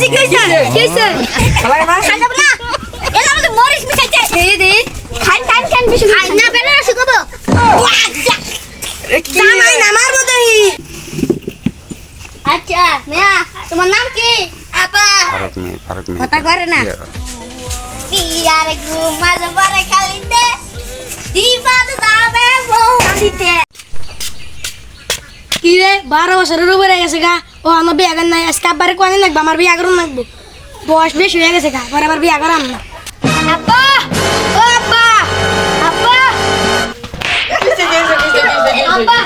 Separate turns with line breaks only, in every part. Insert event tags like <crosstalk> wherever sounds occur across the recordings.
কিসে কি হইছে
খালাই না
খাই যাব না এলা আমাদের মরিস মিশাইছে দে দে খান খান খান বেশি খাই না বেলা শিখাবো জামাই না মারবো দেই আচ্ছা মিয়া তোমার নাম কি আপা
ফারুক ফারুক
কথা করে না কি আরে ঘুমাজ পরে খালিতে দিবাদ দাবে বউ খালিতে
কি রে বারো বছরের উপরে গেছে গা ও আমার বিয়া করেন নাই আজকে আব্বারে কোয়ানি লাগবে আমার বিয়া করুন লাগবো বয়স বেশি হয়ে গেছে গা পরে আমার বিয়া করাম না।
আব্বা! ও আব্বা! আব্বা! আব্বা!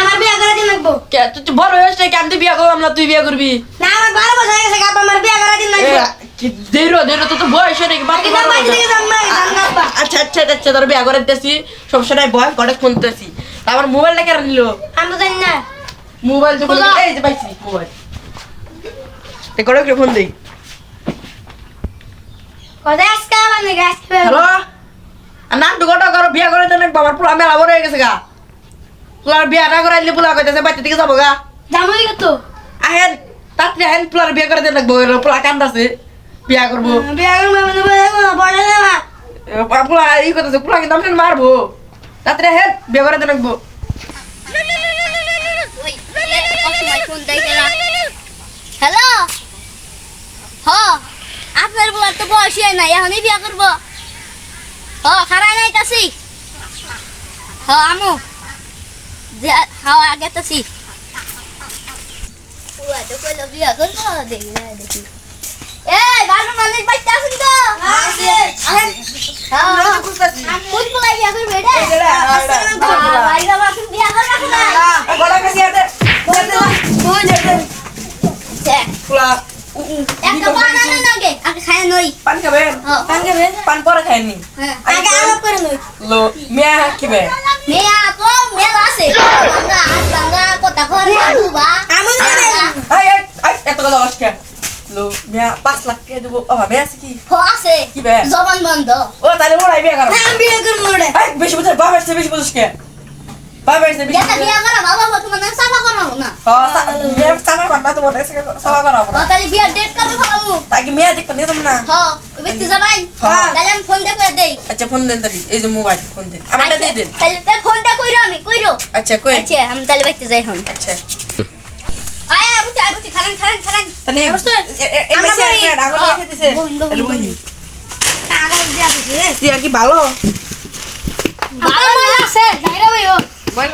আমার বিয়া করে দিন লাগবো
কে তুই তুই বড় হয়েছিস নাকি? আমি তো বিয়া না তুই বিয়া করবি?
না আমার বারো বছর হয়ে গেছে গা আব্বা আমার বিয়া করা দিন লাগবে
কি দেরো দেরো তো তো বয়স হয়ে নাকি?
কিনা বাইরে থেকে যাম না
আচ্ছা আচ্ছা আচ্ছা তোর বিয়া করে দিতেছি সমস্যা নাই বয় ঘরে শুনতেছি তারপর মোবাইলটা কেন নিল?
আমি তো জানি না।
মোবাইল তো বলে এই যে পাইছি মোবাইল। এ করে করে ফোন দেই।
কথা আজকে মানে গা
হ্যালো? নাম টুকোটা করো বিয়া করে দেন বাবার পুরো মেলা বড় হয়ে গেছে গা। পুলার বিয়া না করাইলে পুলা কইতেছে বাচ্চা দিকে যাব গা।
জামুই তো
আহেন তাতে আহেন পুলার বিয়া করে দেন লাগবো পুলা কান্দাছে। বিয়া করব।
বিয়া করুন মানে বয়স না
পুলা ই করতেছে পুলা কিন্তু আমি মারবো। তাতে আহেন বিয়া করে দেন লাগবো
হ্যালো হ আপনার বলার তো বয়স হয় না এখনই বিয়া করব। হ খারাই নাই তাসি হ আমু। খাওয়া আগে তাসি বিয়া খায় নই।
পান খাবেন
হ্যাঁ।
পান খাবেন পান পরে খায়নি
হ্যাঁ।
আগে আলাপ করে নই
লো মিয়া খাবে
মেয়া তো মেলা আছে। বাঙ্গা, হাত বাঙ্গা, কথা কয়, আলু বা।
আমি।
আই আই এত কথা আজকে লো মিয়া পাঁচ লাখ টাকা দেবো ও ভাবে আছে কি
হ, আছে।
কি
জবান বন্ধ।
ও তাহলে ওরাই বিয়ে করো
আমি বিয়া করব ওরে
বেশি বুঝে বাবা এসে বেশি বুঝিস কে বাবা এসে বেশি
যেটা বিয়া করা বাবা বউ তোমার নাম সাফা করাবো না।
হ্যাঁ বিয়ে চামা করবা তো বলে সবা করো
হ, তাহলে বিয়ার date কবে ফেলাবো?
তাকে মেয়ে দেখতে নিয়ে তুমি না?
হ, ওই ব্যক্তি যাবাই?
হ্যাঁ।
তাহলে আমি ফোন দিয়ে দেই।
আচ্ছা ফোন দেন তাহলে। এই যে মোবাইল ফোন দেন। আমারটা দিয়ে দেন।
তাহলে তাহলে ফোনটা কইরো আমি, কইরো।
আচ্ছা কই?
আচ্ছা, আমি তাহলে যাই আয়, খারান, খারান, খারান।
তাহলে
আমরা
আগল
দিয়া দিছে।
কি ভালো?
ভালো আছে বইও
ওই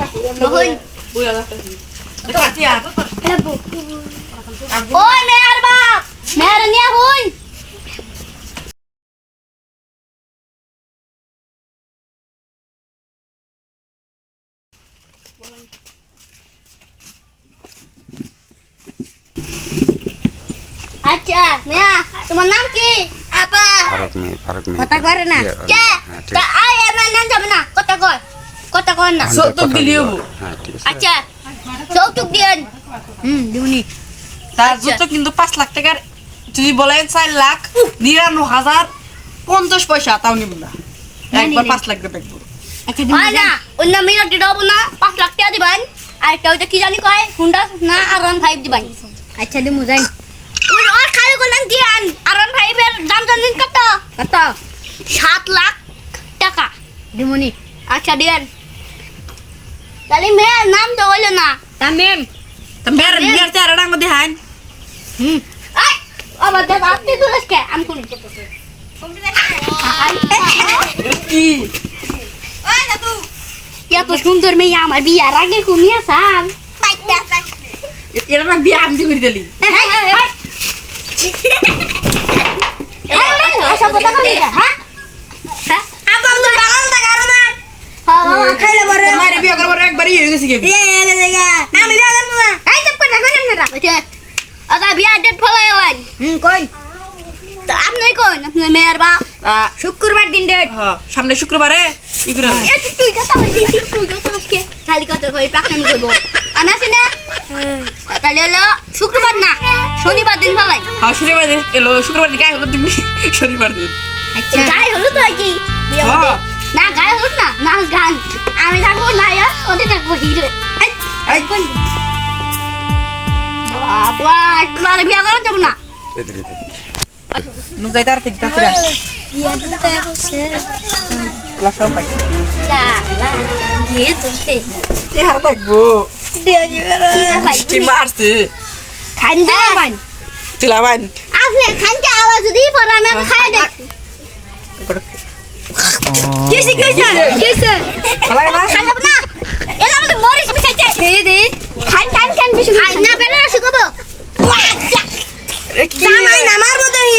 মেয়ের বাপ মেয়ের নিয়ে হই আচ্ছা মেয়া তোমার নাম কি আপা
ফারুক নেই ফারুক নেই
কথা করে না কে তা আয় আমার নাম যাবে না কথা কয় কথা কয় না।
সত্তর দিলি।
হ্যাঁ
আচ্ছা যৌতুক দিয়েন। হুম দিউনি।
তার
আচ্ছা।
কিন্তু পাঁচ লাখ টাকার। যদি বলেন চার লাখ নিরানব্বই হাজার পঞ্চাশ পয়সা তাও নিব না। একবার পাঁচ লাখ টাকা দেখব।
আচ্ছা না। অন্য মিনিট দিতে হব না পাঁচ লাখ টাকা দিবেন। আর একটা ওইটা কি জানি কয় হুন্ডা না আর ওয়ান ফাইভ দিবেন। আচ্ছা দিমু যাই। আর খালি কোন দিয়ান। আর ওয়ান ফাইভের দাম জানেন কত? কত? সাত লাখ টাকা। দিমুনি। আচ্ছা দিয়েন। তাহলে মেয়ের নাম তো হইল না তামিম
তা মেয়ের বিয়ার চেহারাটা মধ্যে হাইন
হুম আই আবার দেখ আপনি তুলেছ কে আমি কোন
কি
এত সুন্দর মেয়ে আমার বিয়ার আগে ঘুমিয়ে সাল
এটা না বিয়া আমি করে দিলি
কথা হ্যাঁ হ্যাঁ
আপা তো বাগান টাকা আর না খাইলে পরে
মায়ের বিয়া করবার একবারই হয়ে গেছে কি
এ এ জায়গা আমি বিয়া করব না।
এই তো কথা কই না ওকে আগা বিয়া ডেট ফলাই হলাই
হুম কই?
তো আপনি কোন আপনি মেয়ের বাপ।
আহ,
শুক্রবার দিন ডেট
হ্যাঁ, সামনে শুক্রবারে ই করে দেন।
এ তুই কথা বলছি তুই কথা বলছি খালি কথা কই প্রাকন করব। আমি আছি না তাহলে হলো শুক্রবার না শনিবার দিন ফলাই
হ্যাঁ শনিবার দিন এলো শুক্রবার দিন গায়ে হলো তুমি <laughs> শনিবার দিন।
আচ্ছা। গায়ে হলুদ হয় কি। না গায়ে হলুদ না নাচ গান আমি থাকব নায়ক ওদের থাকব হিরো
এই,
বাবা তোমার বিয়ে করা যাব না
এদিকে এদিকে।
নু যাইতে আর ঠিক আছে
বিয়া দিলে তাই করছে
ক্লাস সব পাই
দিয়ে তুলতে
এ হার দেখব মিষ্টি মারছে
খান দে বান
চিলা বাইন
আপনি খানকে আওয়াজ দিয়ে পরে আমি আগে খাই দেখ কিসে কিসে কিসে
খালাই না
খান না এলা আমাদের মরিস মিশাইছে দে দে খান খান খান বেশি খান না বেলা আসি কব
জামাই নামার মতই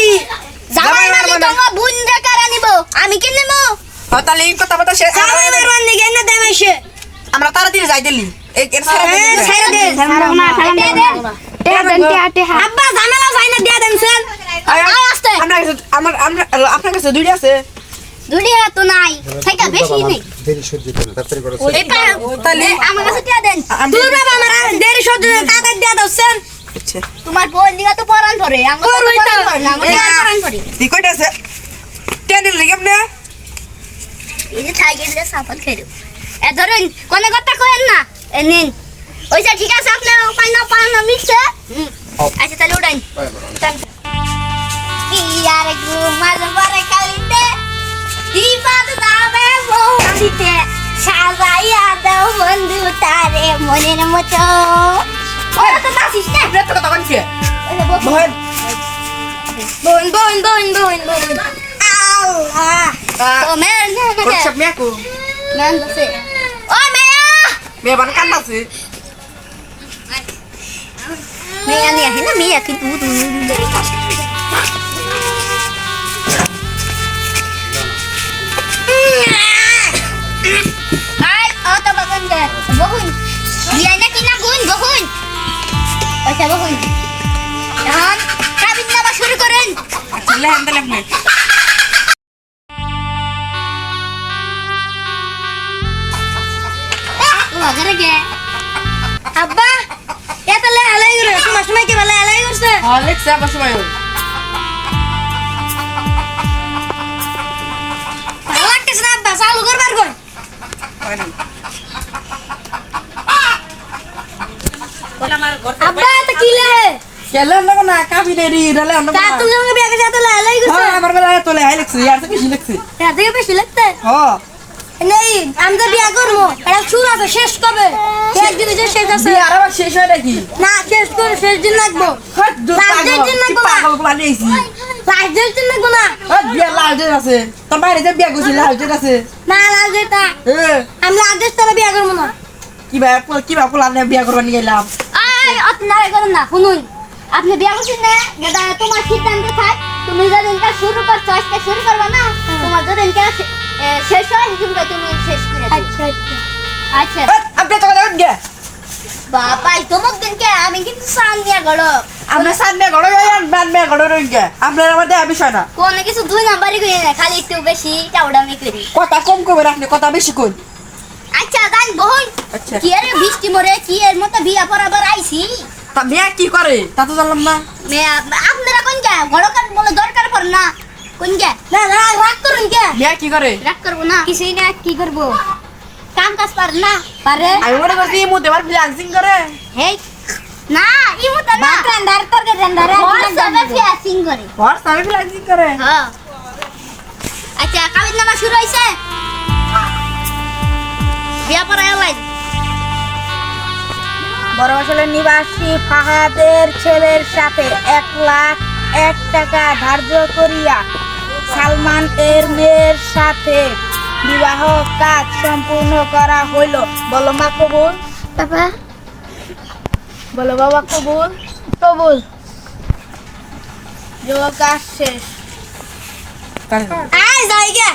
জামাই
জামাই মারবো
তোমার বুন কারা নিব আমি কি নেব
তাহলে এই কথা কথা শেষ
জামাই মারবার দিকে না দেম এসে
আমরা তাড়াতাড়ি যাই দিলি এই এর সারা
এ, ছাইরা দে
দে দে টেহা দেন টেহা টেহা
আব্বা ঝামেলা চাই না দিয়া দেন স্যার
আয় আসতে
আমরা আমরা আপনার কাছে দুইটা আছে
নাই সেটা বেশি নেই।
দেরি সহ্য করে তাড়াতাড়ি করো
এটা
তাহলে
আমার কাছে টিয়া দেন।
তুই বাবা আমার দেরি সহ্য কাকা দিয়া দাও
আচ্ছা।
তোমার বোন দিগা তো পরান ধরে আমার তো পরান ধরে না আমার পরান ধরে
তুই আছে টেনিল লিগে আপনি
এই যে সাইকেল দিয়ে সাফল খেলো এ ধরেন কোনে কথা কইেন না। এ নিন। ওইটা ঠিক আছে আপনি পাই না মনের মতো ওরা তো নাচিস না
আপনি তো কথা কইছে
ওই যে বউ-
বহেন
বোন বোন বোন বোন বোন
আল্লাহ তো মেন না
কোন সব মেকু
মেন দছে ও মেয়া
মেয়ে বান কান আছে
মেয়া নিয়ে আচ্ছা বহুন এখন কাবিন নামা শুরু করেন।
লেহেন দিলে আপনি
লগে। গে
আব্বা এটা লে আলাই করে। তোমার সময় কি বলে আলাই করছে?
লেখছে সময় হল
ভালো লাগতেছে না আব্বা? চালু করবার কর। আব্বা
কেলে না না কাবি
তা তুমি সঙ্গে বিয়া
হ্যাঁ আমার বেলা তোলে হাই লেখছে ইয়ার থেকে বেশি লেখছে।
এটা থেকে বেশি লাগতে
হ্যাঁ।
নেই আমি তো বিয়া করব। এটা সুর আছে শেষ কবে? যে শেষ আছে।
বিয়ে আবার শেষ হয় নাকি?
না শেষ করে শেষ দিন লাগবো। ডেট দিন লাগবো না।
পাগল
দিন লাগবো
বিয়ে আছে। তোর বাইরে যে বিয়ে করছি লাস্ট আছে।
না
এ
আমি তারা বিয়া করব না।
কি ভাই কি ভাই নিয়ে বিয়ে করবার নিয়ে গেলাম
আই আপনারা করেন না শুনুন। আপনি বিয়া করছেন না? যেটা তোমার সিদ্ধান্ত থাক। তুমি যদি এটা শুরু করছ আজকে শুরু করবে না? তোমার যদি এ, শেষ হয় কিন্তু তুমি শেষ করে
আচ্ছা আচ্ছা।
আচ্ছা।
আপনি তো কথা গে
বাবাই দিনকে আমি কিন্তু সান নিয়ে গড়
আমরা সামনে ঘরে যাই বান মে ঘরে রই গে আপনার আমাদের বিষয় না।
কোনো কিছু দুই নাম্বারই করি না খালি একটু বেশি টাউডামি করি।
কথা কম কবে রাখনি কথা বেশি কই
আচ্ছা জান বহুন।
আচ্ছা।
কি এর বৃষ্টি মরে কি এর মতো বিয়া পরাবার আইছি?
তা মেয়ে কি করে? তা তো জানলাম না।
মেয়ে আপনারা কোন যা গড় কাট বলে দরকার পড় না। কোন যা
না না রাগ করুন কে?
মেয়ে কি করে?
রাগ করব না। কিছুই না কি করব? কাম কাজ পার না? পারে?
আমি মনে করছি মুহূর্তে এবার ফ্রিল্যান্সিং করে।
হেই। না ইমু তো না।
টেন্ডার তরকে টেন্ডার
হোয়াটসঅ্যাপে ফিয়াসিং করে।
হোয়াটস আমি ফ্রিল্যান্সিং করে।
হ্যাঁ আচ্ছা কাবিন নামা শুরু হইছে। বিয়া পড়া এলাই
বড় আসলের নিবাসী ফাহাদের ছেলের সাথে এক লাখ এক টাকা ধার্য করিয়া সালমান এর মেয়ের সাথে বিবাহ কাজ সম্পূর্ণ করা হইল। বলো মা কবুল।
বাবা।
বলো বাবা কবুল। কবুল। কাজ শেষ। আয় যাই গে